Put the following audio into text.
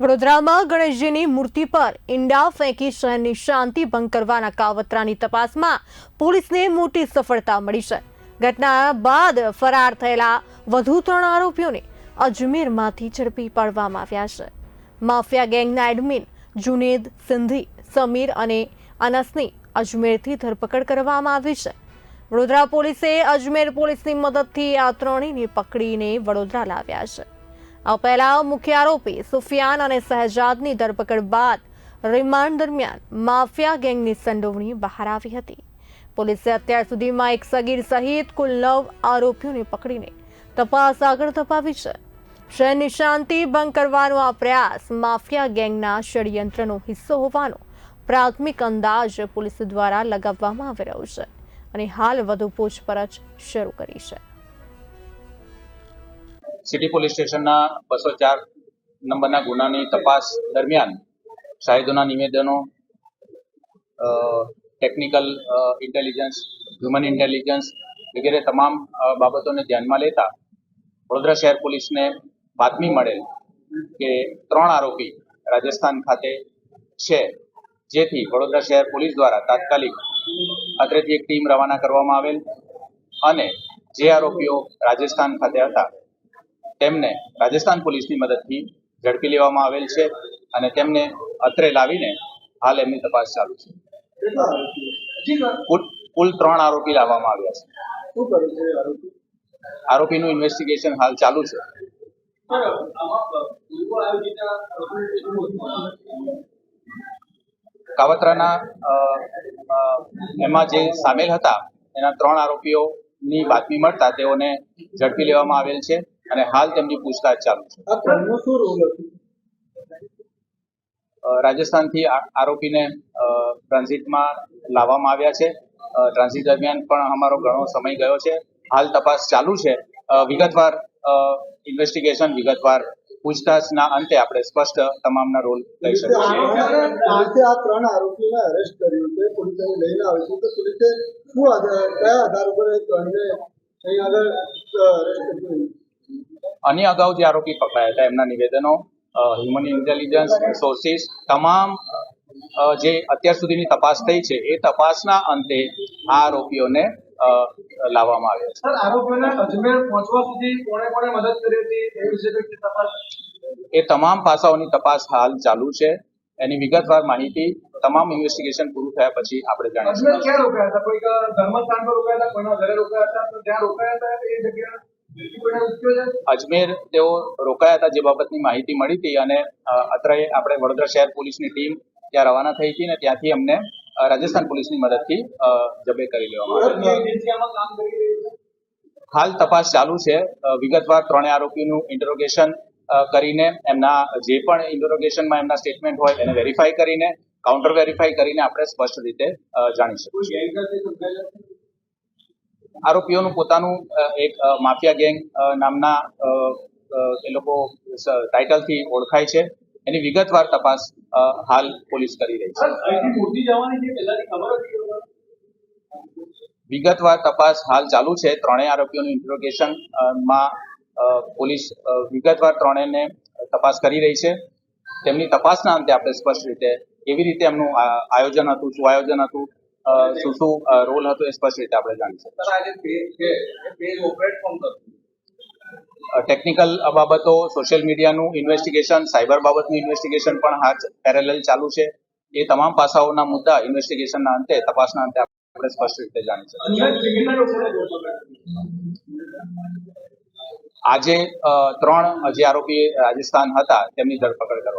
વડોદરામાં ગણેશજીની મૂર્તિ પર ઈંડા ફેંકી શહેરની શાંતિ ભંગ કરવાના કાવતરાની તપાસમાં પોલીસને મોટી સફળતા મળી છે. ઘટના બાદ ફરાર થયેલા વધુ ત્રણ આરોપીઓને અજમેરમાંથી ઝડપી પાડવામાં આવ્યા છે. માફિયા ગેંગના એડમિન જુનેદ, સિંધી, સમીર અને અનસની અજમેરથી ધરપકડ કરવામાં આવી છે. વડોદરા પોલીસે અજમેર પોલીસની મદદથી આ ત્રણેયને પકડીને વડોદરા લાવ્યા છે. આ પહેલા મુખ્ય આરોપી સુફિયાન અને શહેજાદની ધરપકડ બાદ રિમાન્ડ દરમિયાન માફિયા ગેંગની સંડોવણી બહાર આવી હતી. પોલીસે અત્યાર સુધીમાં એક સગીર સહિત કુલ નવ આરોપીઓને પકડીને તપાસ આગળ ધપાવી છે. શહેરની શાંતિ ભંગ કરવાનો આ પ્રયાસ માફિયા ગેંગના ષડયંત્રનો હિસ્સો હોવાનો પ્રાથમિક અંદાજ પોલીસ દ્વારા લગાવવામાં આવી રહ્યો છે અને હાલ વધુ પૂછપરછ શરૂ કરી છે. સિટી પોલીસ સ્ટેશનના બસો ચાર નંબરના ગુનાની તપાસ દરમિયાન શાહિદોના નિવેદનો ટેકનિકલ ઇન્ટેલિજન્સ હ્યુમન ઇન્ટેલિજન્સ વગેરે તમામ બાબતોને ધ્યાનમાં લેતા વડોદરા શહેર પોલીસને બાતમી મળેલ કે ત્રણ આરોપી રાજસ્થાન ખાતે છે, જેથી વડોદરા શહેર પોલીસ દ્વારા તાત્કાલિક અત્રેથી એક ટીમ રવાના કરવામાં આવેલ અને જે આરોપીઓ રાજસ્થાન ખાતે હતા તેમને રાજસ્થાન પોલીસની મદદથી ઝડપી લેવામાં આવેલ છે અને તેમને અત્રે લાવીને હાલ એમની તપાસ ચાલુ છે. કુલ ત્રણ આરોપી લાવવામાં આવ્યા છે. આરોપીનું ઇન્વેસ્ટિગેશન હાલ ચાલુ છે. કાવતરાના એમાં જે સામેલ હતા, એના ત્રણ આરોપીઓની બાતમી મળતા તેઓને ઝડપી લેવામાં આવેલ છે. અને હાલ તેમની પૂછતાછ ચાલુ છે. રાજસ્થાનથી આરોપીને ટ્રાન્ઝિટમાં લાવવામાં આવ્યા છે. ટ્રાન્ઝિટ દરમિયાન પણ અમારો ઘણો સમય ગયો છે. હાલ તપાસ ચાલુ છે. વિગતવાર ઇન્વેસ્ટિગેશન વિગતવાર પૂછતાછના અંતે આપણે સ્પષ્ટ તમામના રોલ લઈ શકીએ આ ત્રણ આરોપીને અરેસ્ટ કર્યું છે. પોલીસે લઈને આવે છે. તો પોલીસે શું આધાર કયા આધાર ઉપર ત્રણને અહીં આગળ અરેસ્ટ કર્યું? આની અગાઉ જે આરોપી પકડાયા હતા. એમના નિવેદનો હ્યુમન ઇન્ટેલિજન્સ સોર્સિસ તમામ જે અત્યાર સુધીની તપાસ થઈ છે એ તપાસના અંતે આ આરોપીઓને લાવવામાં આવ્યા છે. સર આરોપીઓને અજમેર પહોંચવા સુધી કોણે કોણે મદદ કરી હતી? એ વિશે તપાસ એ તમામ પાસાઓની તપાસ હાલ ચાલુ છે. એની વિગતવાર માહિતી તમામ ઇન્વેસ્ટિગેશન પૂરું થયા પછી આપણે જાણીશું. ક્યાં રોકાયા હતા? કોઈ ધર્મસ્થાન પર રોકાયા હતા? કોઈના ઘરે રોકાયા હતા? તો જ્યાં રોકાયા હતા એ જગ્યા અજમેર તેઓ રોકાયા હતા જે બાબતની માહિતી મળી હતી અને અત્રે આપણે વડોદરા શહેર પોલીસની ટીમ ત્યાં રવાના થઈ હતી ને ત્યાંથી અમને રાજસ્થાન પોલીસની મદદથી જબે કરી લેવામાં આવી હાલ તપાસ ચાલુ છે. વિગતવાર ત્રણેય આરોપીનું ઇન્ટરોગેશન કરીને એમના જે પણ ઇન્ટરોગેશનમાં એમના સ્ટેટમેન્ટ હોય એને વેરીફાઈ કરીને કાઉન્ટર વેરીફાઈ કરીને આપણે સ્પષ્ટ રીતે જાણી શકીએ કોઈ ગેંગસ્ટર સંકળાયેલા છે? આરોપીઓનું પોતાનું એક માફિયા ગેંગ નામના એ લોકો ટાઇટલથી ઓળખાય છે. એની વિગતવાર તપાસ હાલ પોલીસ કરી રહી છે. વિગતવાર તપાસ હાલ ચાલુ છે. ત્રણેય આરોપીઓનું ઇન્ટ્રોગેશનમાં પોલીસ વિગતવાર ત્રણેયને તપાસ કરી રહી છે. તેમની તપાસના અંતે આપણે સ્પષ્ટ રીતે કેવી રીતે એમનું આયોજન હતું શું આયોજન હતું શું શું રોલ હતો એ સ્પષ્ટ રીતે આપણે જાણી શકીએ. સર આ પેજ છે એ પેજ ઓપરેટ કોણ કરતું ટેકનિકલ બાબતો સોશિયલ મીડિયાનું ઇન્વેસ્ટિગેશન સાયબર બાબતનું ઇન્વેસ્ટિગેશન પણ હાથ પેરેલલ ચાલુ છે. એ તમામ પાસાઓના મુદ્દા ઇન્વેસ્ટિગેશનના અંતે તપાસના અંતે આપણે સ્પષ્ટ રીતે જાણી શકીએ. આજે ત્રણ જે આરોપી રાજસ્થાન હતા તેમની ધરપકડ કરવામાં